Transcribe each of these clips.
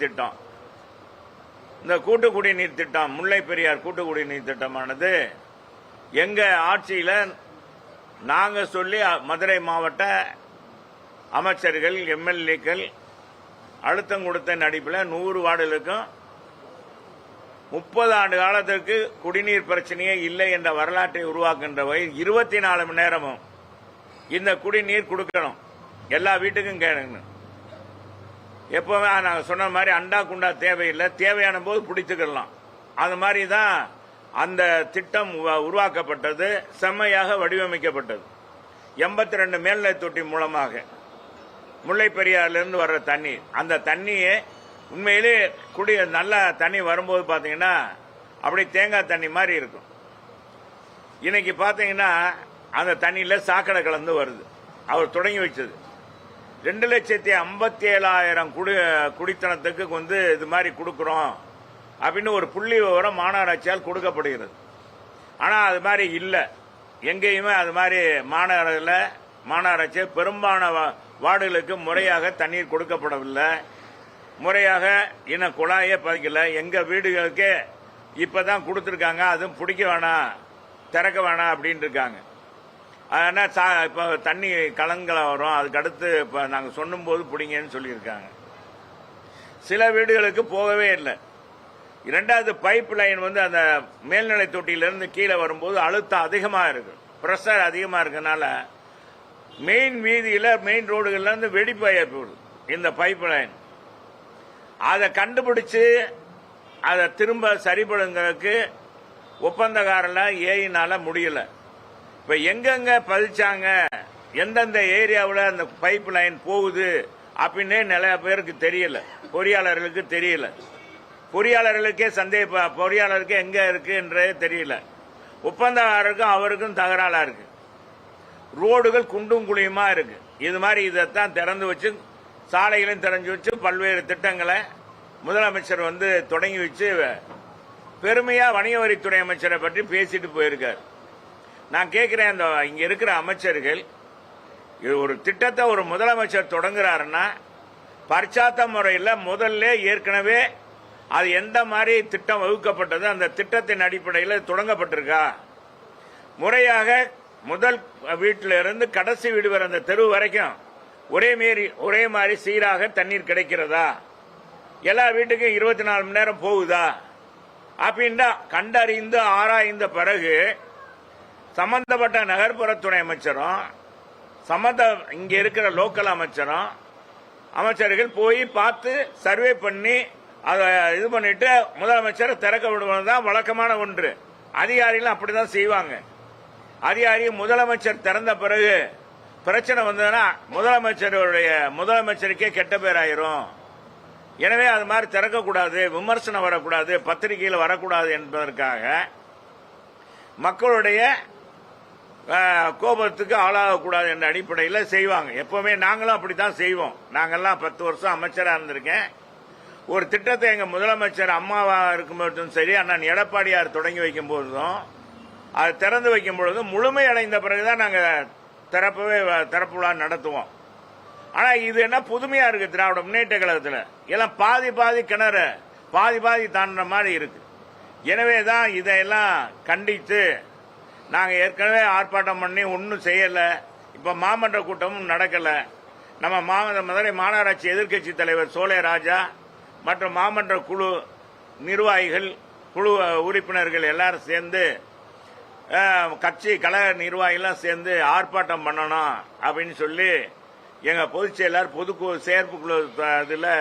குடிநீர் திட்டம் இந்த கூட்டு குடிநீர் திட்டம் முல்லை பெரியார் கூட்டு குடிநீர் திட்டமானது எங்க ஆட்சியில் நாங்க சொல்லி மதுரை மாவட்ட அமைச்சர்கள் எம்எல்ஏக்கள் அழுத்தம் கொடுத்த நடிப்பில் நூறு வார்டுகளுக்கும் முப்பது ஆண்டு காலத்திற்கு குடிநீர் பிரச்சனையே இல்லை என்ற வரலாற்றை உருவாக்குகின்ற வகையில் இருபத்தி நாலு மணி நேரமும் இந்த குடிநீர் கொடுக்கணும். எல்லா வீட்டுக்கும் கேட்கணும் எப்பவுமே நாங்கள் சொன்ன மாதிரி அண்டா குண்டா தேவையில்லை. தேவையான போது பிடித்துக்கலாம் அது மாதிரி தான் அந்த திட்டம் உ- உருவாக்கப்பட்டது. செம்மையாக வடிவமைக்கப்பட்டது. எண்பத்தி ரெண்டு மேல்நிலை தொட்டி மூலமாக முல்லை பெரியாறிலிருந்து வர்ற தண்ணீர் அந்த தண்ணியை உண்மையிலே குடி நல்ல தண்ணி வரும்போது பார்த்தீங்கன்னா அப்படி தேங்காய் தண்ணி மாதிரி இருக்கும். இன்னைக்கு பார்த்தீங்கன்னா அந்த தண்ணியில் சாக்கடை கலந்து வருது. அவர் தொடங்கி வச்சது. ரெண்டு லட்சத்தி ஐம்பத்தி ஏழாயிரம் குடி குடித்தனத்துக்கு வந்து இது மாதிரி கொடுக்குறோம் அப்படின்னு ஒரு புள்ளி விவரம் மாநகராட்சியால் கொடுக்கப்படுகிறது. ஆனால் அது மாதிரி இல்லை. எங்கேயுமே அது மாதிரி மாநகரில் மாநகராட்சி பெரும்பாலான வா- வார்டுகளுக்கு முறையாக தண்ணீர் கொடுக்கப்படவில்லை. முறையாக இன்னும் குழாயே பதிக்கல எங்கள் வீடுகளுக்கே இப்போ தான் கொடுத்துருக்காங்க. அதுவும் பிடிக்க வேணாம் திறக்க வேணாம் அப்படின்ட்டு இருக்காங்க. அதனால் சா இப்போ தண்ணி கலங்களை வரும். அதுக்கு அடுத்து இப்போ நாங்கள் சொல்லும்போது பிடிங்கன்னு சொல்லியிருக்காங்க. சில வீடுகளுக்கு போகவே இல்லை. இரண்டாவது பைப் லைன் வந்து அந்த மேல்நிலை தொட்டியிலிருந்து கீழே வரும்போது அழுத்தம் அதிகமாக இருக்கு. ப்ரெஷர் அதிகமாக இருக்கனால மெயின் வீதியில் மெயின் ரோடுகள்லேருந்து வெடிப்பு ஏற்படுது இந்த பைப் லைன் அதை கண்டுபிடிச்சு அதை திரும்ப சரிபடுங்கிறதுக்கு ஒப்பந்தக்காரில் ஏயினால் முடியல. இப்ப எங்கெங்க பதிச்சாங்க எந்தெந்த ஏரியாவில் அந்த பைப் லைன் போகுது? அப்படின்னே நிறைய பேருக்கு தெரியல. பொறியாளர்களுக்கு தெரியல. பொறியாளர்களுக்கே சந்தேக பொறியாளருக்கு எங்க இருக்குன்றே தெரியல. ஒப்பந்தக்காரருக்கும் அவருக்கும் தகராளா இருக்கு. ரோடுகள் குண்டும் குழியுமா இருக்கு. இது மாதிரி இதைத்தான் திறந்து வச்சு சாலைகளையும் திறந்து வச்சு பல்வேறு திட்டங்களை முதலமைச்சர் வந்து தொடங்கி வச்சு பெருமையா வணிக வரித்துறை அமைச்சரை பற்றி பேசிட்டு போயிருக்காரு. நான் கேட்கிறேன் அந்த இங்க இருக்கிற அமைச்சர்கள் இது ஒரு திட்டத்தை ஒரு முதலமைச்சர் தொடங்குறாருன்னா பரிச்சாத்த முறையில் முதல்ல ஏற்கனவே அது எந்த மாதிரி திட்டம் வகுக்கப்பட்டது அந்த திட்டத்தின் அடிப்படையில் தொடங்கப்பட்டிருக்கா? முறையாக முதல் வீட்டில இருந்து கடைசி வீடு வர அந்த தெரு வரைக்கும் ஒரே மாரி ஒரே மாதிரி சீராக தண்ணீர் கிடைக்கிறதா? எல்லா வீட்டுக்கும் இருபத்தி நாலு மணி நேரம் போகுதா? அப்படின்னா கண்டறிந்து ஆராய்ந்த பிறகு சம்பந்தப்பட்ட துணை அமைச்சரும் சம்பந்த இங்க இருக்கிற லோக்கல் அமைச்சரும் அமைச்சர்கள் போய் பார்த்து சர்வே பண்ணி அதை இது பண்ணிட்டு முதலமைச்சர் திறக்க விடுவது தான் வழக்கமான ஒன்று. அதிகாரிகளும் அப்படிதான் செய்வாங்க. அதிகாரி முதலமைச்சர் திறந்த பிறகு பிரச்சனை வந்ததுன்னா முதலமைச்சருடைய முதலமைச்சருக்கே கெட்ட பேர் ஆயிரும் எனவே அது மாதிரி திறக்கக்கூடாது விமர்சனம் வரக்கூடாது பத்திரிகையில் வரக்கூடாது என்பதற்காக மக்களுடைய கோபத்துக்கு ஆளாகக்கூடாது என்ற அடிப்படையில் செய்வாங்க. எப்பவுமே நாங்களும் அப்படித்தான் செய்வோம். நாங்கள்லாம் பத்து வருஷம் அமைச்சராக இருந்திருக்கேன். ஒரு திட்டத்தை எங்கள் முதலமைச்சர் அம்மாவாக இருக்கும்போதும் சரி அண்ணன் எடப்பாடியார் தொடங்கி வைக்கும் போதும் அது திறந்து வைக்கும் பொழுதும் முழுமையடைந்த பிறகுதான் நாங்கள் திறப்பவே திறப்பு நடத்துவோம். ஆனால் இது என்ன புதுமையாக இருக்குது திராவிட முன்னேற்ற கழகத்தில்? எல்லாம் பாதி பாதி கிணறு பாதி பாதி தாண்டுற மாதிரி இருக்கு. எனவே தான் இதையெல்லாம் கண்டித்து நாங்கள் ஏற்கனவே ஆர்ப்பாட்டம் பண்ணி ஒன்றும் செய்யலை. இப்போ மாமன்ற கூட்டமும் நடக்கலை. நம்ம மாமன்ற மதுரை மாநகராட்சி எதிர்க்கட்சி தலைவர் சோலே ராஜா மற்றும் மாமன்ற குழு நிர்வாகிகள் குழு உறுப்பினர்கள் எல்லாரும் சேர்ந்து கட்சி கழக நிர்வாகிகள்லாம் சேர்ந்து ஆர்ப்பாட்டம் பண்ணணும் அப்படின்னு சொல்லி எங்கள் பொதுச் செயலாளர் பொதுக்குழு குழு இதில்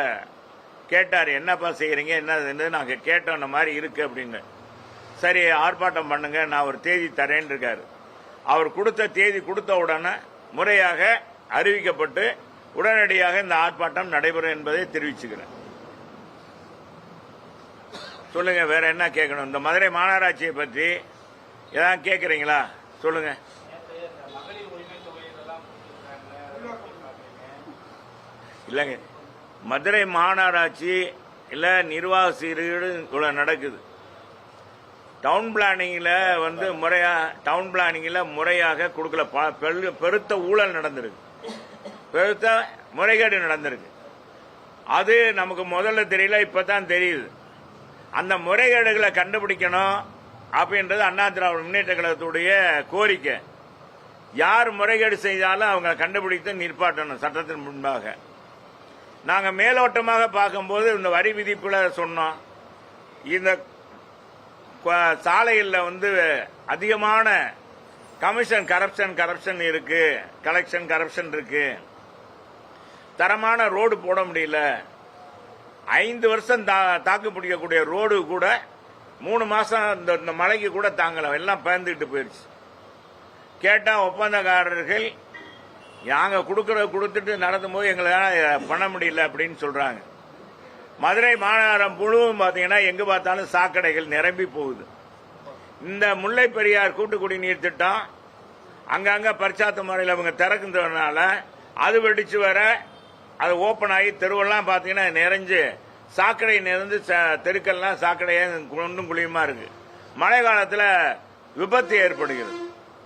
கேட்டார். என்னப்பா செய்கிறீங்க என்ன நாங்கள் கேட்டோம் இந்த மாதிரி இருக்குது அப்படின்னு. சரி ஆர்ப்பாட்டம் பண்ணுங்க நான் ஒரு தேதி தரேன் இருக்காரு. அவர் கொடுத்த தேதி கொடுத்த உடனே முறையாக அறிவிக்கப்பட்டு உடனடியாக இந்த ஆர்ப்பாட்டம் நடைபெறும் என்பதை தெரிவிச்சுக்கிறேன். சொல்லுங்க வேற என்ன கேட்கணும்? இந்த மதுரை மாநகராட்சியை பற்றி ஏதாவது கேட்குறீங்களா? சொல்லுங்க. இல்லைங்க. மதுரை மாநகராட்சி இல்ல நிர்வாக சீர்கேடு இவ்வளவு நடக்குது. டவுன் பிளானிங்ல வந்து முறையா டவுன் பிளானிங்ல முறையாக கொடுக்கல. பெருத்த ஊழல் நடந்திருக்கு. பெருத்த முறைகேடு நடந்திருக்கு. அது நமக்கு முதல்ல தெரியல இப்பதான் தெரியுது. அந்த முறைகேடுகளை கண்டுபிடிக்கணும் அப்படின்றது அண்ணா திராவிட முன்னேற்ற கழகத்துடைய கோரிக்கை. யார் முறைகேடு செய்தாலும் அவங்க கண்டுபிடித்து நிற்பாட்டணும் சட்டத்தின் முன்பாக. நாங்க மேலோட்டமாக பார்க்கும்போது இந்த வரி விதிப்புல சொன்னோம். இந்த கொ- சாலைகளில் வந்து அதிகமான கமிஷன் கரப்ஷன் கரப்ஷன் இருக்கு. கலெக்ஷன் கரப்ஷன் இருக்கு. தரமான ரோடு போட முடியல. ஐந்து வருஷம் தா- தாக்கு பிடிக்கக்கூடிய ரோடு கூட மூணு மாசம் இந்த இந்த மழைக்கு கூட தாங்கலாம் எல்லாம் பயந்துகிட்டு போயிடுச்சு கேட்டா ஒப்பந்தக்காரர்கள் நாங்கள் கொடுக்கறத கொடுத்துட்டு நடத்தும் போது எங்களால் பண்ண முடியல அப்படின்னு சொல்றாங்க. மதுரை மாநகரம் முழுவதும் பார்த்தீங்கன்னா எங்கே பார்த்தாலும் சாக்கடைகள் நிரம்பி போகுது. இந்த முல்லை பெரியார் கூட்டு குடிநீர் திட்டம் அங்கங்க பரிச்சாத்து முறையில் அவங்க திறக்குறதுனால அது வெடிச்சு வர அது ஓப்பன் ஆகி தெருவெல்லாம் பார்த்தீங்கன்னா நிறைஞ்சு சாக்கடை நிறைந்து ச- தெருக்கள்லாம் சாக்கடையாக குண்டும் குழியுமா இருக்கு. மழை காலத்தில் விபத்து ஏற்படுகிறது.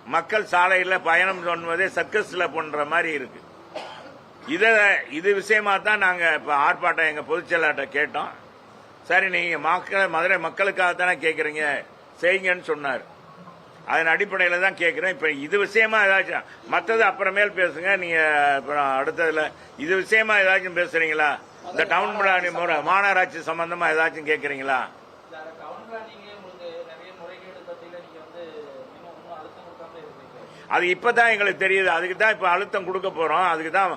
மக்கள் சாலையில் பயணம் பண்ணுவதே சர்க்கஸில் பண்ணுற மாதிரி இருக்குது இத இது விஷயமா தான் நாங்க இப்ப ஆர்ப்பாட்டம் எங்க பொதுச் செயலாளர்ட்ட கேட்டோம். சரி நீங்க மக்கள் மதுரை மக்களுக்காக தானே கேக்குறீங்க? செய்யுங்கன்னு சொன்னார். அதன் அடிப்படையில தான் கேட்கிறேன் இப்ப இது விஷயமா ஏதாச்சும் மத்தது அப்புறமேல் பேசுங்க. நீங்க அப்புறம் அடுத்ததுல இது விஷயமா ஏதாச்சும் பேசுறீங்களா? இந்த டவுன் பிளானி முறை மாநகராட்சி சம்பந்தமா ஏதாச்சும் இருக்கீங்க அது இப்பதான் எங்களுக்கு தெரியுது. அதுக்கு தான் இப்ப அழுத்தம் கொடுக்க போறோம். அதுக்கு தான்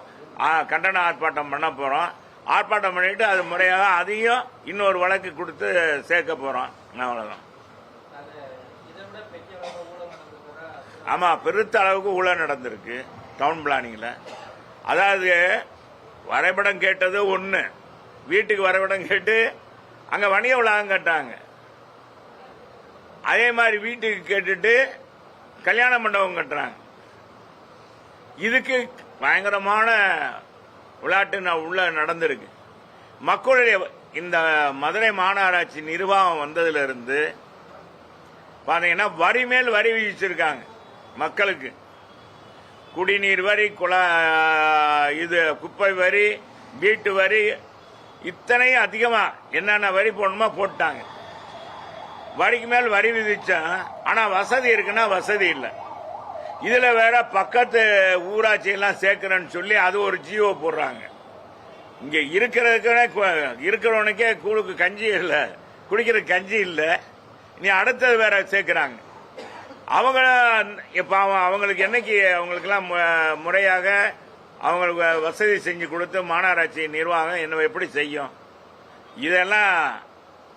கண்டன ஆர்ப்பாட்டம் பண்ண போறோம். ஆர்ப்பாட்டம் பண்ணிட்டு அது முறையாக அதையும் இன்னொரு வழக்கு கொடுத்து சேர்க்க போறோம். அவ்வளவுதான். அது ஆமா பெருத்த அளவுக்கு ஊழல் நடந்திருக்கு டவுன் பிளானிங்ல அதாவது வரைபடம் கேட்டது ஒண்ணு. வீட்டுக்கு வரைபடம் கேட்டு அங்க வணிக வளாகம் கேட்டாங்க அதே மாதிரி வீட்டுக்கு கேட்டுட்டு கல்யாண மண்டபம் கட்டுறாங்க. இதுக்கு பயங்கரமான விளையாட்டு உள்ள நடந்திருக்கு. மக்களுடைய இந்த மதுரை மாநகராட்சி நிர்வாகம் வந்ததிலிருந்து பார்த்தீங்கன்னா வரி மேல் வரி விதிச்சிருக்காங்க மக்களுக்கு. குடிநீர் வரி குள இது குப்பை வரி வீட்டு வரி இத்தனையும் அதிகமாக என்னென்ன வரி போடணுமோ போட்டாங்க. வரிக்கு மேல் வரி விதிச்சா ஆனால் வசதி இருக்குன்னா வசதி இல்லை. இதுல வேற பக்கத்து ஊராட்சி எல்லாம் சேர்க்கிறேன்னு சொல்லி அது ஒரு ஜியோ போடுறாங்க. இங்க இருக்கிறதுக்கு இருக்கிறவனுக்கே கூழுக்கு கஞ்சி இல்லை. குடிக்கிற கஞ்சி இல்லை. நீ அடுத்தது வேற சேர்க்கிறாங்க. அவங்க இப்ப அவங்களுக்கு என்னைக்கு அவங்களுக்கெல்லாம் மு- முறையாக அவங்களுக்கு வசதி செஞ்சு கொடுத்து மாநகராட்சி நிர்வாகம் என்ன எப்படி செய்யும்? இதெல்லாம்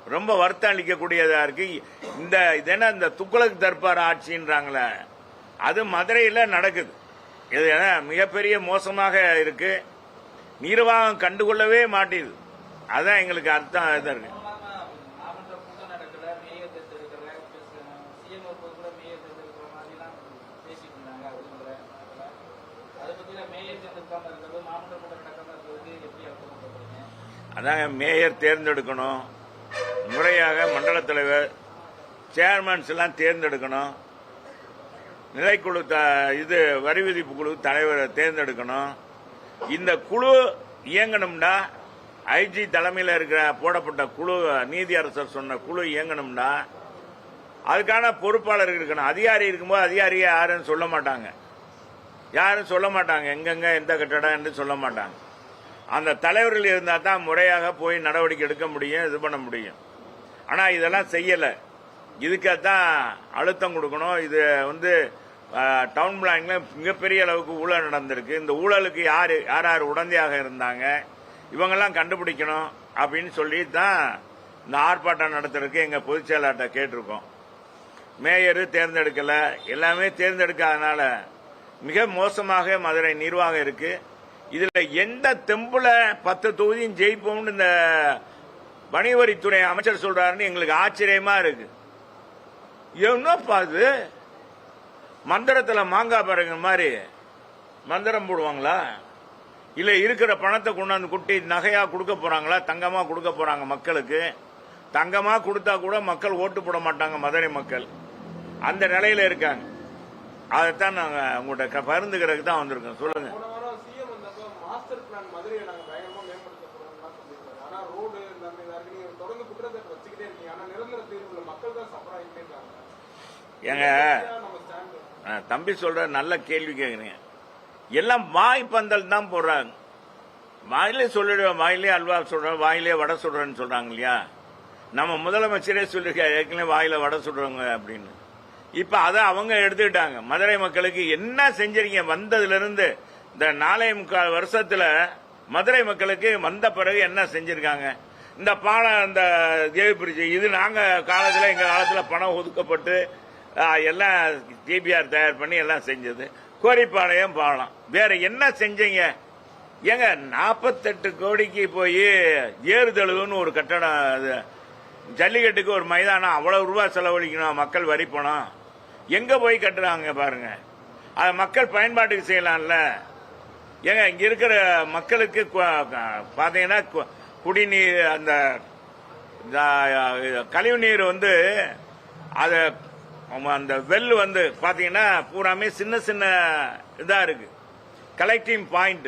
ரொம்ப வருத்தம் அளிக்கக்கூடியதா இருக்கு. இந்த இது என்ன இந்த துக்குளக்கு தர்பார் ஆட்சின்றாங்களே. அது மதுரையில் நடக்குது. இது மிகப்பெரிய மோசமாக இருக்கு. நிர்வாகம் கண்டுகொள்ளவே மாட்டேது அதுதான் எங்களுக்கு அர்த்தம் இதாக இருக்கு. அதாங்க மேயர் தேர்ந்தெடுக்கணும். முறையாக மண்டல தலைவர் சேர்மன்ஸ் எல்லாம் தேர்ந்தெடுக்கணும். நிலைக்குழு த- இது வரி விதிப்பு குழு தலைவரை தேர்ந்தெடுக்கணும். இந்த குழு இயங்கணும்னா ஐஜி தலைமையில் இருக்கிற போடப்பட்ட குழு நீதி அரசர் சொன்ன குழு இயங்கணும்னா அதுக்கான பொறுப்பாளர் இருக்கணும். அதிகாரி இருக்கும்போது அதிகாரியை யாரும் சொல்ல மாட்டாங்க. யாரும் சொல்ல மாட்டாங்க. எங்கெங்க எந்த கட்டடம் என்று சொல்ல மாட்டாங்க. அந்த தலைவர்கள் இருந்தால் தான் முறையாக போய் நடவடிக்கை எடுக்க முடியும் இது பண்ண முடியும். ஆனால் இதெல்லாம் செய்யலை. இதுக்காகத்தான் அழுத்தம் கொடுக்கணும். இது வந்து டவுன் பிளானிங்ல மிகப்பெரிய அளவுக்கு ஊழல் நடந்திருக்கு. இந்த ஊழலுக்கு யார் யார் யார் உடந்தையாக இருந்தாங்க இவங்கெல்லாம் கண்டுபிடிக்கணும் அப்படின்னு சொல்லி தான் இந்த ஆர்ப்பாட்டம் நடத்துறதுக்கு எங்கள் பொதுச் செயலாளர்கிட்ட கேட்டிருக்கோம். மேயரு தேர்ந்தெடுக்கல. எல்லாமே தேர்ந்தெடுக்காதனால மிக மோசமாக மதுரை நிர்வாகம் இருக்கு. இதுல எந்த தெம்புல பத்து தொகுதியும் ஜெயிப்போம்னு இந்த வணிகவரித்துறை அமைச்சர் சொல்றாருன்னு எங்களுக்கு ஆச்சரியமா இருக்கு. என்னப்பா அது மந்திரத்தில் மாங்காய் பாருங்க மாதிரி. மந்திரம் போடுவாங்களா? இல்லை இருக்கிற பணத்தை கொண்டாந்து குட்டி நகையாக கொடுக்க போகிறாங்களா தங்கமாக கொடுக்க போகிறாங்க மக்களுக்கு. தங்கமாக கொடுத்தா கூட மக்கள் ஓட்டு போட மாட்டாங்க மதுரை மக்கள். அந்த நிலையில் இருக்காங்க. அதைத்தான் நாங்கள் உங்கள்கிட்ட பருந்துக்கிறதுக்கு தான் வந்திருக்கோம். சொல்லுங்கள் ஏங்க தம்பி சொல்ற நல்ல கேள்வி கேக்குறீங்க. எல்லாம் வாய் பந்தல் தான் போடுறாங்க. வாயிலே சொல்லிடுவேன் வாயிலே அல்வா சொல்றேன் வாயிலே வடை சுடுறேன்னு சொல்றாங்க இல்லையா? நம்ம முதலமைச்சரே சொல்லிருக்காரு ஏற்கனவே வாயில வடை சொல்றவங்க அப்படின்னு. இப்ப அதை அவங்க எடுத்துக்கிட்டாங்க. மதுரை மக்களுக்கு என்ன செஞ்சிருக்கீங்க வந்ததுல இருந்து இந்த நாலே முக்கால் வருஷத்துல மதுரை மக்களுக்கு வந்த பிறகு என்ன செஞ்சிருக்காங்க? இந்த பாலம் இந்த தேவி பிரிட்ஜ் இது நாங்க காலத்துல எங்க காலத்துல பணம் ஒதுக்கப்பட்டு எல்லாம் டிபிஆர் தயார் பண்ணி எல்லாம் செஞ்சது. கோரிப்பாளையம் பாலம் வேற என்ன செஞ்சீங்க? ஏங்க நாற்பத்தெட்டு கோடிக்கு போய் ஏறுதழுவுன்னு ஒரு கட்டடம் அது ஜல்லிக்கட்டுக்கு ஒரு மைதானம் அவ்வளவு ரூபா செலவழிக்கணும் மக்கள் வரி பணம். எங்க போய் கட்டுறாங்க பாருங்க. அதை மக்கள் பயன்பாட்டுக்கு செய்யலாம்ல. ஏங்க இங்க இருக்கிற மக்களுக்கு கு- பாத்தீங்கன்னா கு- குடிநீர் அந்த கழிவு நீர் வந்து அதை அந்த வெல் வந்து பாத்தீங்கன்னா பூராமே சின்ன சின்ன இதா இருக்கு. கலெக்டிங் பாயிண்ட்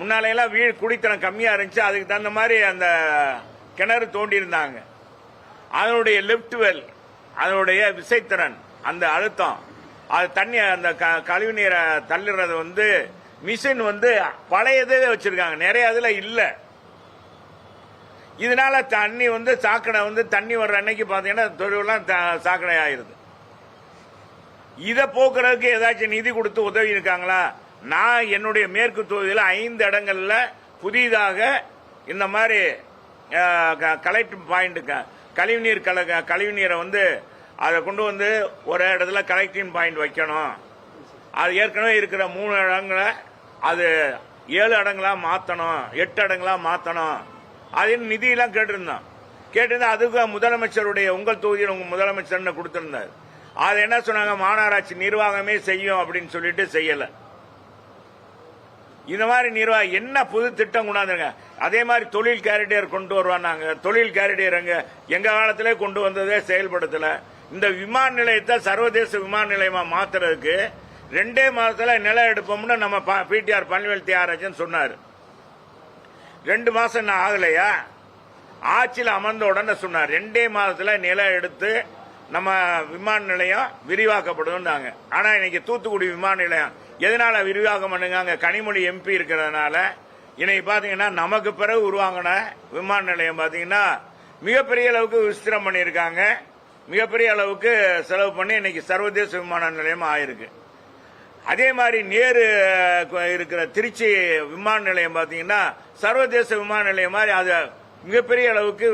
முன்னாலையெல்லாம் வீடு குடித்தனம் கம்மியா இருந்துச்சு. அதுக்கு தகுந்த மாதிரி அந்த கிணறு தோண்டி இருந்தாங்க அதனுடைய லிப்ட் வெல் அதனுடைய விசைத்திறன் அந்த அழுத்தம். அது தண்ணி அந்த க- கழிவு நீரை தள்ளுறது வந்து மிஷின் வந்து பழையதே வச்சிருக்காங்க. நிறைய அதுல இல்லை. இதனால தண்ணி வந்து சாக்கடை வந்து தண்ணி வர்ற அன்னைக்கு பார்த்தீங்கன்னா தொழிலாம் த- சாக்கடை ஆயிருது. இதை போக்குறதுக்கு ஏதாச்சும் நிதி கொடுத்து உதவி இருக்காங்களா? நான் என்னுடைய மேற்கு தொகுதியில் ஐந்து இடங்கள்ல புதிதாக இந்த மாதிரி கலெக்ட் பாயிண்ட் கழிவுநீர் கல கழிவுநீரை வந்து அதை கொண்டு வந்து ஒரு இடத்துல கலெக்டிங் பாயிண்ட் வைக்கணும். அது ஏற்கனவே இருக்கிற மூணு இடங்களை அது ஏழு இடங்களா மாற்றணும் எட்டு இடங்களா மாற்றணும் அதில் நிதியெல்லாம் கேட்டிருந்தோம் கேட்டிருந்தா அதுக்கு முதலமைச்சருடைய உங்கள் தொகுதியில் உங்க முதலமைச்சர்னு கொடுத்திருந்தார். அது என்ன சொன்னாங்க? மாநகராட்சி நிர்வாகமே செய்யும் அப்படின்னு சொல்லிட்டு செய்யல. இந்த மாதிரி நிர்வாகம் என்ன புது திட்டம் கொண்டாந்துருங்க? அதே மாதிரி தொழில் கேரிடியர் கொண்டு வருவாங்க தொழில் கேரிடியர் எங்க எங்க காலத்திலே கொண்டு வந்ததே செயல்படுத்தல. இந்த விமான நிலையத்தை சர்வதேச விமான நிலையமா மாத்துறதுக்கு ரெண்டே மாதத்துல நிலம் எடுப்போம்னு நம்ம பிடிஆர் பன்னிவேல் தியாகராஜன் சொன்னாரு. ரெண்டு மாசம் என்ன ஆகலையா? ஆட்சியில் அமர்ந்த உடனே சொன்னார். ரெண்டே மாதத்தில் நிலம் எடுத்து நம்ம விமான நிலையம் விரிவாக்கப்படுதுன்னாங்க ஆனால் இன்னைக்கு தூத்துக்குடி விமான நிலையம் எதனால விரிவாக்கம் பண்ணுங்க அங்கே கனிமொழி எம்பி இருக்கிறதுனால. இன்னைக்கு பார்த்தீங்கன்னா நமக்கு பிறகு உருவாங்கின விமான நிலையம் பார்த்தீங்கன்னா மிகப்பெரிய அளவுக்கு விஸ்திரம் பண்ணியிருக்காங்க. மிகப்பெரிய அளவுக்கு செலவு பண்ணி இன்னைக்கு சர்வதேச விமான நிலையம் ஆயிருக்கு. அதே மாதிரி நேரு இருக்கிற திருச்சி விமான நிலையம் பார்த்தீங்கன்னா சர்வதேச விமான நிலையம் மாதிரி அதை மிகப்பெரிய அளவுக்கு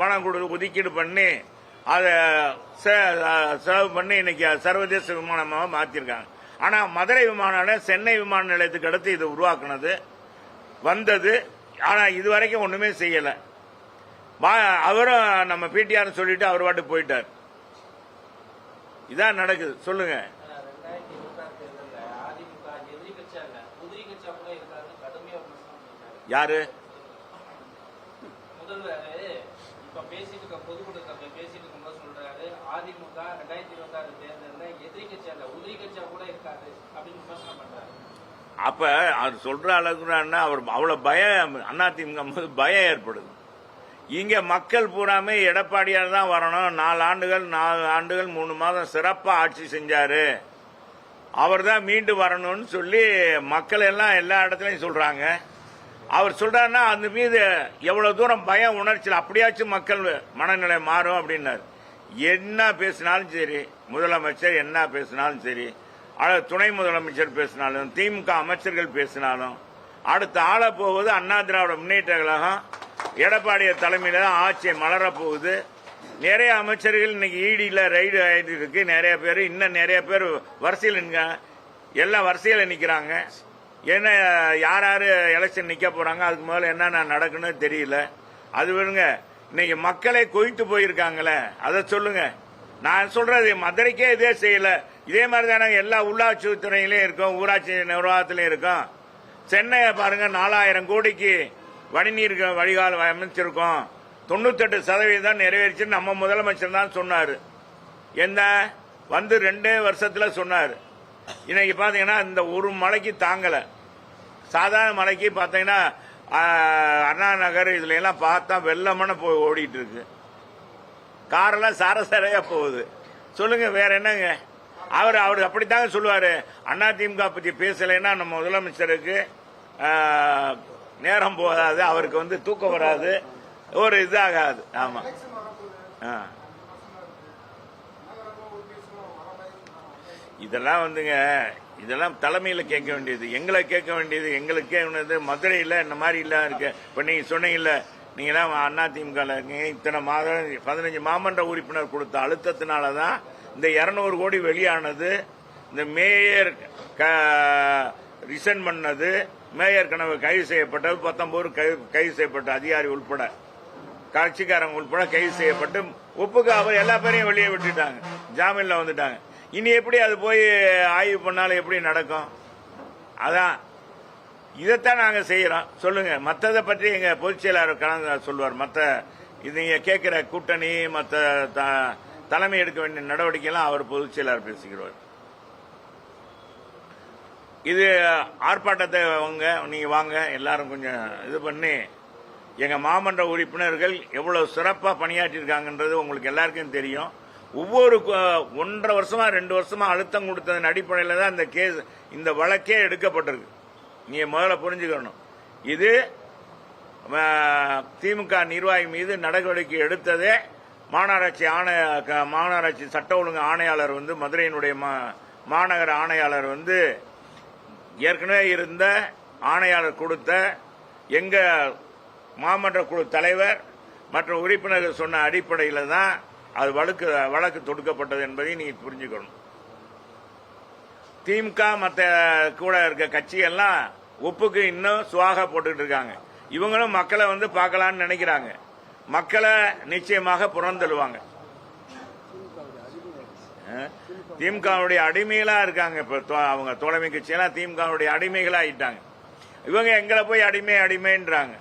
பணம் கொடு ஒதுக்கீடு பண்ணி அதை செலவு பண்ணி இன்னைக்கு சர்வதேச விமானமாக மாற்றிருக்காங்க ஆனால் மதுரை விமான நிலையம் சென்னை விமான நிலையத்துக்கு அடுத்து இது உருவாக்குனது வந்தது. ஆனால் இது வரைக்கும் ஒன்றுமே செய்யலை. அவரும் நம்ம பிடிஆர்னு சொல்லிட்டு அவர் பாட்டு போயிட்டார். இதான் நடக்குது. சொல்லுங்கள் ரெண்டாயிரத்தி இருபத்தாறு தேர்தலில் அதிமுக எதிரி கட்சியா இல்ல உதிரி கட்சியா கூட இருக்காருன்னு கடுமையா விமர்சனம் பண்ணிட்டாரு யாரு முதல்வர் இப்ப பேசிட்டு இருக்க பொதுக்கூட்டத்தில் பேசிட்டு இருக்கும்போது சொல்றாரு அதிமுக ரெண்டாயிரத்தி இருபத்தாறு தேர்தலில் எதிரி கட்சியா இல்ல உதிரி கட்சியா கூட இருக்காது அப்படின்னு விமர்சனம் பண்றாரு. அப்ப அவர் சொல்ற அளவுக்குன்னா அவர் அவ்வளவு பயம் அதிமுக போது பயம் ஏற்படுது. இங்க மக்கள் பூராமே எடப்பாடியார் தான் வரணும். நாலு ஆண்டுகள் நாலு ஆண்டுகள் மூணு மாதம் சிறப்பா ஆட்சி செஞ்சாரு. அவர் தான் மீண்டு வரணும்னு சொல்லி மக்கள் எல்லாம் எல்லா இடத்துலயும் சொல்றாங்க. அவர் சொல்றாருன்னா அந்த மீது எவ்வளவு தூரம் பயம் உணர்ச்சியில் அப்படியாச்சும் மக்கள் மனநிலை மாறும் அப்படின்னாரு. என்ன பேசினாலும் சரி முதலமைச்சர் என்ன பேசினாலும் சரி அல்லது துணை முதலமைச்சர் பேசினாலும் திமுக அமைச்சர்கள் பேசினாலும் அடுத்த ஆள போவது அண்ணா திராவிட முன்னேற்ற கழகம் எடப்பாடிய தலைமையில தான் ஆட்சியை மலர போகுது நிறைய அமைச்சர்கள் இன்னைக்கு ஈடியில் ரைடு ஆயிட்டு இருக்கு. நிறைய பேர் இன்னும் நிறைய பேர் வரிசையில் எல்லாம் வரிசையில் நிற்கிறாங்க என்ன யார் யார் எலெக்ஷன் நிற்க போகிறாங்க அதுக்கு முதல்ல என்னென்ன நடக்குன்னு தெரியல. அது வேணுங்க இன்னைக்கு மக்களே கொய்த்து போயிருக்காங்களே அதை சொல்லுங்க. நான் சொல்றது மதுரைக்கே இதே செய்யல. இதே மாதிரி தானே எல்லா உள்ளாட்சி துறையிலையும் இருக்கும் ஊராட்சி நிர்வாகத்திலையும் இருக்கும். சென்னையை பாருங்க நாலாயிரம் கோடிக்கு வடிநீர் வடிகால் அமைச்சிருக்கோம். தொண்ணூத்தெட்டு சதவீதம் நிறைவேறிச்சுன்னு நம்ம முதலமைச்சர் தான் சொன்னார். என்ன? வந்து ரெண்டே வருஷத்தில் சொன்னார். இன்னைக்கு பாத்தீங்கன்னா இந்த ஒரு மலைக்கு தாங்கல. சாதாரண மலைக்கு பாத்தீங்கன்னா அண்ணா நகர் இதுல எல்லாம் பார்த்தா வெள்ளமான போய் ஓடிட்டு இருக்கு காரெல்லாம் சாரசாரையா போகுது. சொல்லுங்க வேற என்னங்க? அவர் அவர் அப்படித்தாங்க சொல்லுவாரு. அண்ணா திமுக பத்தி பேசலைன்னா நம்ம முதலமைச்சருக்கு நேரம் போகாது அவருக்கு வந்து தூக்கம் வராது. ஒரு இதாகாது. ஆமா. ஆ. இதெல்லாம் வந்துங்க இதெல்லாம் தலைமையில கேட்க வேண்டியது. எங்களை கேட்க வேண்டியது எங்களுக்கே ஒன்று மதுரையில் இந்த மாதிரி எல்லாம் இருக்கு. இப்போ நீங்க சொன்னீங்கல்ல நீங்களாம் அண்ணா இருக்கீங்க. இத்தனை மாதம் பதினஞ்சு மாமன்ற உறுப்பினர் கொடுத்த அழுத்தத்தினால தான் இந்த இரநூறு கோடி வெளியானது. இந்த மேயர் ரிசன் பண்ணது மேயர் கனவு கைது செய்யப்பட்டது பத்தொன்பது கைது கைது செய்யப்பட்ட அதிகாரி உள்பட கட்சிக்காரங்க உள்பட கைது செய்யப்பட்டு ஒப்புக்கு அவர் எல்லா பேரையும் வெளியே விட்டுட்டாங்க. ஜாமீன்ல வந்துட்டாங்க. இனி எப்படி அது போய் ஆய்வு பண்ணாலும் எப்படி நடக்கும்? அதான். இதைத்தான் நாங்கள் செய்யறோம். சொல்லுங்க. மற்றதை பற்றி எங்க பொதுச் செயலாளர் கலந்து சொல்லுவார் மற்ற இது நீங்க கேட்கிற கூட்டணி மற்ற த- தலைமை எடுக்க வேண்டிய நடவடிக்கைலாம் அவர் பொதுச் செயலாளர் பேசுகிறார் இது ஆர்ப்பாட்டத்தை வாங்க நீங்க வாங்க எல்லாரும் கொஞ்சம் இது பண்ணி எங்க மாமன்ற உறுப்பினர்கள் எவ்வளவு சிறப்பாக பணியாற்றியிருக்காங்கன்றது உங்களுக்கு எல்லாருக்கும் தெரியும். ஒவ்வொரு ஒன்றரை வருஷமா ரெண்டு வருஷமா அழுத்தம் கொடுத்ததன் அடிப்படையில் தான் இந்த கேஸ் இந்த வழக்கே எடுக்கப்பட்டிருக்கு. நீங்க முதல்ல புரிஞ்சுக்கணும். இது திமுக நிர்வாகி மீது நடவடிக்கை எடுத்ததே மாநகராட்சி ஆணைய க- மாநகராட்சி சட்ட ஒழுங்கு ஆணையாளர் வந்து மதுரையினுடைய மா- மாநகர ஆணையாளர் வந்து ஏற்கனவே இருந்த ஆணையாளர் கொடுத்த எங்க மாமன்ற குழு தலைவர் மற்ற உறுப்பினர்கள் சொன்ன அடிப்படையில் தான் அது வழக்கு வழக்கு தொடுக்கப்பட்டது என்பதை நீங்கள் புரிஞ்சுக்கணும். திமுக மற்ற கூட இருக்க கட்சியெல்லாம் ஒப்புக்கு இன்னும் சுவாக போட்டுக்கிட்டு இருக்காங்க. இவங்களும் மக்களை வந்து பார்க்கலான்னு நினைக்கிறாங்க. மக்களை நிச்சயமாக புறந்தள்ளுவாங்க. திமுகவுடைய அடிமைகளா இருக்காங்க இப்ப தோ- அவங்க தோழமை கட்சியெல்லாம் திமுகவுடைய அடிமைகளா ஆயிட்டாங்க. இவங்க எங்களை போய் அடிமை அடிமைன்றாங்க.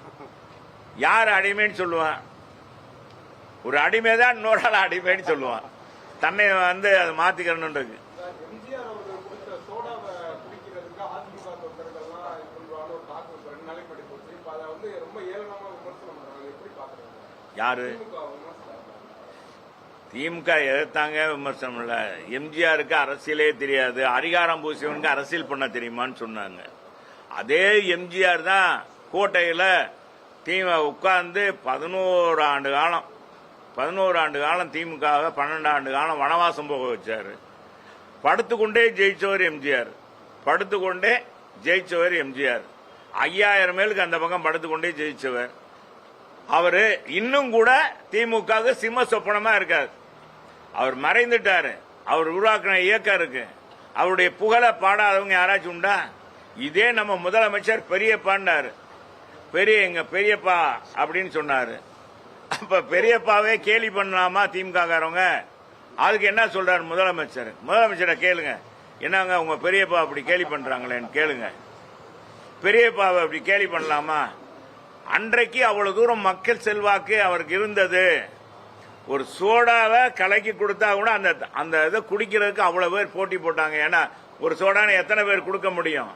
யார் அடிமைன்னு சொல்லுவான் ஒரு அடிமை தான் இன்னொரு ஆள் அடிமைன்னு சொல்லுவான். தன்னை வந்து அதை எப்படி பாக்குறாங்க யாரு? திமுக எதிர்த்தாங்க விமர்சனம் இல்ல. எம்ஜிஆருக்கு அரசியலே தெரியாது. அதிகாரம் பூசியவனுக்கு அரசியல் பண்ண தெரியுமான்னு சொன்னாங்க. அதே எம்ஜிஆர் தான் கோட்டையில திமுக உட்கார்ந்து பதினோரு ஆண்டு காலம் பதினோரு ஆண்டு காலம் திமுக பன்னெண்டு ஆண்டு காலம் வனவாசம் போக வச்சார். படுத்துக்கொண்டே ஜெயிச்சவர் எம்ஜிஆர். படுத்துக்கொண்டே ஜெயிச்சவர் எம்ஜிஆர். ஐயாயிரம் மேலுக்கு அந்த பக்கம் படுத்துக்கொண்டே ஜெயிச்சவர். அவர் இன்னும் கூட திமுக சிம்ம சொப்பனமா இருக்காரு. அவர் மறைந்துட்டாரு. அவர் உருவாக்கின இயக்கம் இருக்கு. அவருடைய புகழை பாடாதவங்க யாராச்சும் உண்டா? இதே நம்ம முதலமைச்சர் பெரியப்பாண்டாரு பெரிய எங்க பெரியப்பா அப்படின்னு சொன்னாரு. அப்ப பெரியப்பாவே கேலி பண்ணலாமா திமுக காரவங்க அதுக்கு என்ன சொல்றாரு முதலமைச்சர்? முதலமைச்சரை கேளுங்க. என்னங்க உங்க பெரியப்பா அப்படி கேலி பண்றாங்களேன்னு கேளுங்க. பெரியப்பாவை அப்படி கேலி பண்ணலாமா? அன்றைக்கு அவ்வளவு தூரம் மக்கள் செல்வாக்கு அவருக்கு இருந்தது. ஒரு சோடாவை கலக்கி கொடுத்தா கூட அந்த அந்த இதை குடிக்கிறதுக்கு அவ்வளவு பேர் போட்டி போட்டாங்க. ஏன்னா ஒரு சோடான்னு எத்தனை பேர் கொடுக்க முடியும்?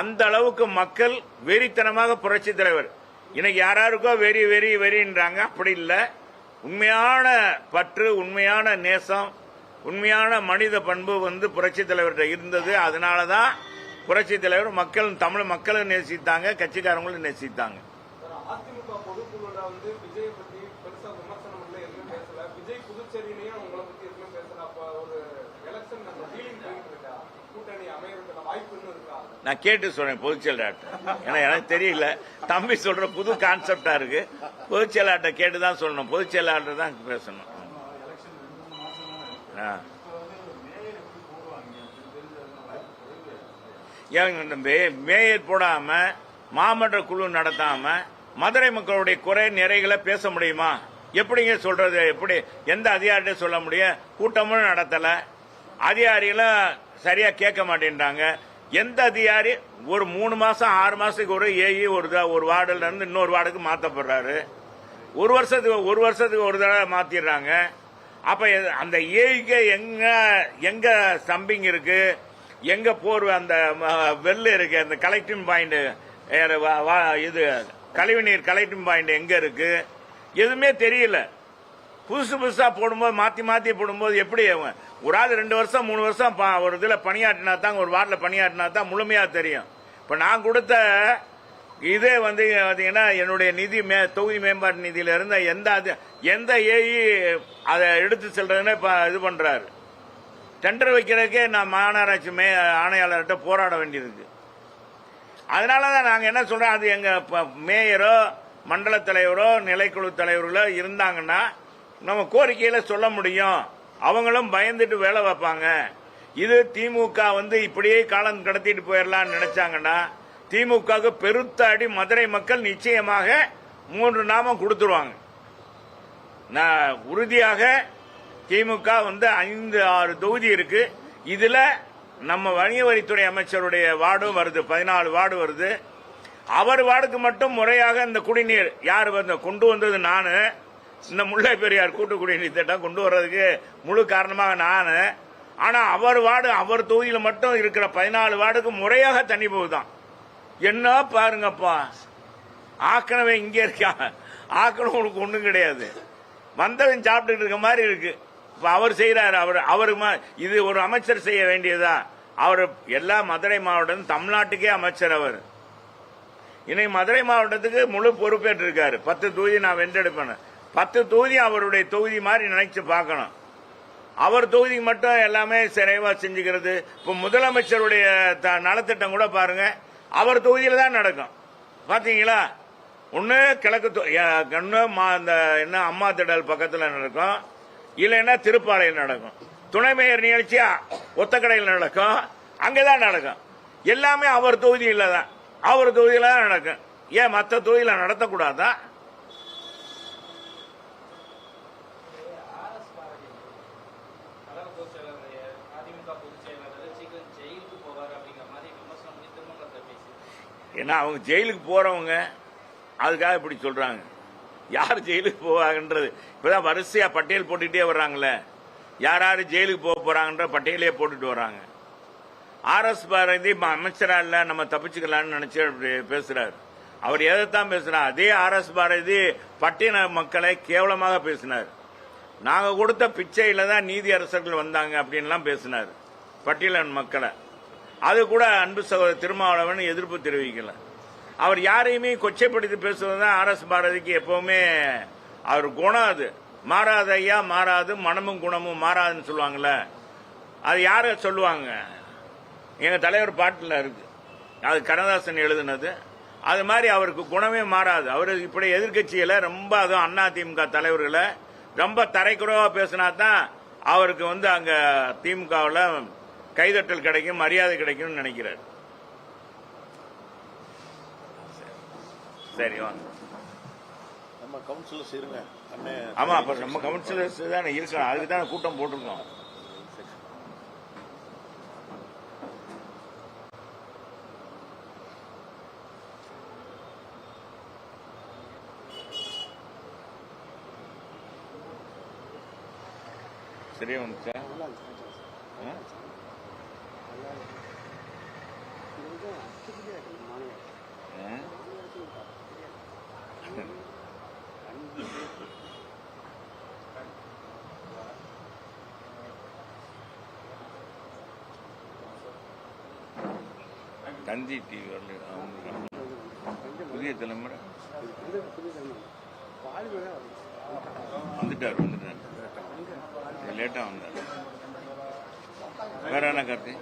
அந்த அளவுக்கு மக்கள் வெறித்தனமாக புரட்சி தலைவர். இன்னைக்கு யாராருக்கோ வெறி வெறி வெறின்றாங்க. அப்படி இல்லை. உண்மையான பற்று உண்மையான நேசம் உண்மையான மனித பண்பு வந்து புரட்சி தலைவர்கிட்ட இருந்தது. அதனால தான் புரட்சி தலைவர் மக்கள் தமிழ் மக்களும் நேசித்தாங்க கட்சிக்காரங்களும் நேசித்தாங்க. அதிமுக பொதுக்குழுல வந்து விஜய் பத்தி பெருசா விமர்சனம் இல்லை எதுவும் பேசல. விஜய் புதுச்சேரியிலேயே உங்களை பத்தி எதுவும் பேசல அப்ப ஒரு எலெக்ஷன் நம்ம டீலிங் போயிட்டு இருக்கா கூட்டணி அமையறதுக்கான வாய்ப்பு இன்னும் இருக்கா நான் கேட்டு சொல்றேன் பொதுச்செயலாளர்கிட்ட. ஏன்னா எனக்கு தெரியல. தம்பி சொல்ற புது கான்செப்டா இருக்கு. பொதுச்செயலாளர்கிட்ட கேட்டு தான் சொல்லணும். பொதுச்செயலாளர் தான் பேசணும். மேயர் போடாம மாமன்ற குழு நடத்தாம மதுரை மக்களுடைய குறை நிறைகளை பேச முடியுமா? எப்படிங்க சொல்றது? எப்படி எந்த அதிகாரிட்ட சொல்ல முடியும்? கூட்டமும் நடத்தல. அதிகாரிகளும் சரியா கேட்க மாட்டேன்றாங்க. எந்த அதிகாரி ஒரு மூணு மாசம் ஆறு மாசத்துக்கு ஒரு ஏஇ ஒரு த- ஒரு வார்டுல இருந்து இன்னொரு வார்டுக்கு மாற்றப்படுறாரு ஒரு வருஷத்துக்கு ஒரு வருஷத்துக்கு ஒரு தடவை மாத்திடுறாங்க. அப்ப அந்த ஏஐக்கு எங்க எங்க ஸ்டம்பிங் இருக்கு? எங்க போர்வை அந்த வெள்ளு இருக்கு? அந்த கலெக்டிங் பாயிண்ட் இது கழிவுநீர் கலெக்டிங் பாயிண்ட் எங்க இருக்கு? எதுவுமே தெரியல. புதுசு புதுசா போடும்போது மாத்தி மாத்தி போடும்போது எப்படி அவங்க ஒரு ஆள் ரெண்டு வருஷம் மூணு வருஷம் ஒரு இதுல பணியாற்றினா தான் ஒரு வார்டில் பணியாற்றினா தான் முழுமையா தெரியும். இப்ப நான் கொடுத்த இதே வந்து பாத்தீங்கன்னா என்னுடைய நிதி மே தொகுதி மேம்பாட்டு நிதியில இருந்த எந்த அது- எந்த ஏஇ அதை எடுத்து செல்றதுன்னு இப்ப இது பண்றாரு. டெண்டர் வைக்கிறதுக்கே நான் மாநகராட்சி மே ஆணையாளர்கிட்ட போராட வேண்டியிருக்கு. அதனால தான் நாங்கள் என்ன சொல்றோம் அது எங்க ப- மேயரோ மண்டல தலைவரோ நிலைக்குழு தலைவர்களோ இருந்தாங்கன்னா நம்ம கோரிக்கையில சொல்ல முடியும். அவங்களும் பயந்துட்டு வேலை வைப்பாங்க. இது திமுக வந்து இப்படியே காலம் கடத்திட்டு போயிடலாம்னு நினைச்சாங்கன்னா திமுகவுக்கு பெருத்த அடி மதுரை மக்கள் நிச்சயமாக மூன்று நாமம் கொடுத்துருவாங்க. நான் உறுதியாக திமுக வந்து ஐந்து ஆறு தொகுதி இருக்கு. இதுல நம்ம வணிக வரித்துறை அமைச்சருடைய வார்டும் வருது பதினாலு வார்டு வருது. அவர் வார்டுக்கு மட்டும் முறையாக இந்த குடிநீர் யார் வந்து கொண்டு வந்தது? நானு. இந்த முல்லை பெரியார் கூட்டு குடிநீர் திட்டம் கொண்டு வர்றதுக்கு முழு காரணமாக நானு. ஆனா அவர் வார்டு அவர் தொகுதியில் மட்டும் இருக்கிற பதினாலு வார்டுக்கு முறையாக தண்ணி போகுதான். என்ன பாருங்கப்பா. ஆக்கணவே இங்கே இருக்கா? ஆக்கணும் உனக்கு ஒண்ணும் கிடையாது. வந்தவன் சாப்பிட்டுட்டு இருக்க மாதிரி இருக்கு. இப்போ அவர் செய்யறாரு அவர் அவரு இது ஒரு அமைச்சர் செய்ய வேண்டியதா? அவர் எல்லா மதுரை மாவட்டம் தமிழ்நாட்டுக்கே அமைச்சர் அவர். இன்னைக்கு மதுரை மாவட்டத்துக்கு முழு பொறுப்பேற்று இருக்காரு பத்து தொகுதி நான் வென்றெடுப்பேன். பத்து தொகுதி அவருடைய தொகுதி மாதிரி நினைச்சு பார்க்கணும். அவர் தொகுதிக்கு மட்டும் எல்லாமே சிறைவா செஞ்சுக்கிறது. இப்ப முதலமைச்சருடைய த- நலத்திட்டம் கூட பாருங்க. அவர் தொகுதியில தான் நடக்கும். பாத்தீங்களா? ஒன்று கிழக்கு தொ- மா- இந்த என்ன அம்மா திடல் பக்கத்தில் நடக்கும். இல்லைன்னா திருப்பாளையம் நடக்கும். துணை மேயர் நிகழ்ச்சியா? ஒத்தக்கடையில் நடக்கும். அங்கதான் நடக்கும். எல்லாமே அவர் தொகுதியில் தான். அவர் தொகுதியில தான் நடக்கும். ஏன் மற்ற தொகுதியில் நடத்தக்கூடாதான் ஆர்எஸ் பாரதி கழக பொதுச் செயலாளர் அதிமுக பொதுச் செயலாளர் சீக்கிரம் ஜெயிலுக்கு போவார் அப்படிங்கிற மாதிரி விமர்சனம் பண்ணி திருமணத்தை பேசி ஏன்னா அவங்க ஜெயிலுக்கு போறவங்க அதுக்காக இப்படி சொல்றாங்க. யார் ஜெயிலுக்கு போவாங்கன்றது? இப்பதான் வரிசையா பட்டியல் போட்டுட்டே வர்றாங்களே யார் யார் ஜெயிலுக்கு போக போறாங்கன்ற பட்டியலே போட்டுட்டு வர்றாங்க. ஆர் எஸ் பாரதி அமைச்சரா இல்ல நம்ம தப்பிச்சுக்கலாம்னு நினைச்சு அப்படி பேசுறாரு. அவர் எதைத்தான் பேசுகிறார் அதே ஆர் எஸ் பாரதி பட்டியல மக்களை கேவலமாக பேசினார். நாங்க கொடுத்த பிச்சையில தான் நீதி அரசர்கள் வந்தாங்க அப்படின்லாம் பேசினார். பட்டியலன் மக்களை. அது கூட அன்பு சகோதரர் திருமாவளவன் எதிர்ப்பு தெரிவிக்கல. அவர் யாரையுமே கொச்சைப்படுத்தி பேசுவது தான் ஆர் எஸ் பாரதிக்கு எப்பவுமே அவர் குணம் அது. மாறாத ஐயா மாறாது மனமும் குணமும் மாறாதுன்னு சொல்லுவாங்கல்ல. அது யார சொல்லுவாங்க? எங்க தலைவர் பாட்டில் இருக்கு. அது கண்ணதாசன் எழுதுனது. அது மாதிரி அவருக்கு குணமே மாறாது. அவர் இப்படி எதிர்க்கட்சியில ரொம்ப அதுவும் அண்ணா திமுக தலைவர்களை ரொம்ப தரைக்குறவா பேசினா தான் அவருக்கு வந்து அங்க திமுகவில் கைதட்டல் கிடைக்கும் மரியாதை கிடைக்கும்னு நினைக்கிறார். சரி வாங்க. நம்ம கவுன்சிலர்ஸ் இருங்க ஆமா அப்ப நம்ம கவுன்சிலர்ஸ் தானே இருக்கணும். அதுக்கு தானே கூட்டம் போட்டிருக்கோம். சரியா வந்துச்சா? தந்தி டிவி வந்து புதிய தலைமுறை. வந்துட்டார் வந்துட்டார். லேட்டாக வந்தார். வேற என்ன கருத்து?